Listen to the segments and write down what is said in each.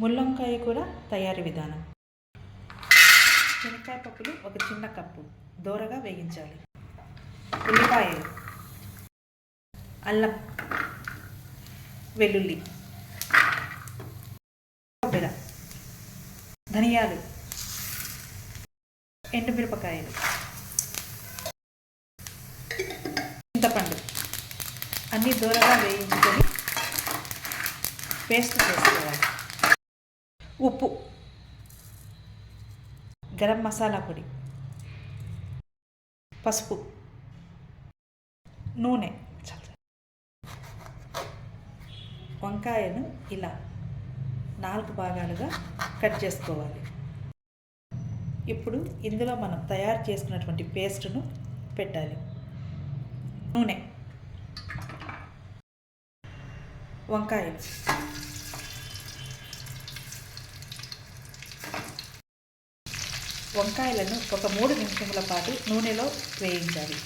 ముల్లంకాయ కూర తయారీ విధానం. శనక్కాయ పప్పులు ఒక చిన్న కప్పు దోరగా వేగించాలి. ఉల్లిపాయలు అల్లం వెల్లుల్లి కొబ్బరి ధనియాలు ఎండుమిరపకాయలు చింతపండు అన్నీ దూరగా వేయించుకొని పేస్ట్ చేసుకోవాలి ఉప్పు. గరం మసాలా పొడి. పసుపు. నూనె. వంకాయను ఇలా నాలుగు భాగాలుగా కట్ చేసుకోవాలి. ఇప్పుడు ఇందులో మనం తయారు చేసుకున్నటువంటి పేస్ట్ను పెట్టాలి. నూనె. వంకాయలు. వంకాయలను ఒక మూడు నిమిషముల పాటు నూనెలో వేయించాలి.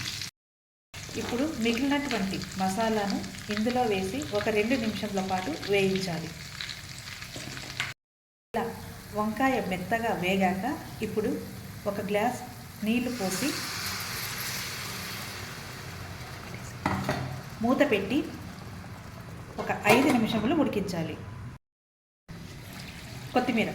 ఇప్పుడు మిగిలినటువంటి మసాలాను ఇందులో వేసి ఒక రెండు నిమిషముల పాటు వేయించాలి. ఇలా వంకాయ మెత్తగా వేగాక ఇప్పుడు ఒక గ్లాస్ నీళ్ళు పోసి మూత పెట్టి ఒక ఐదు నిమిషములు ఉడికించాలి. కొత్తిమీర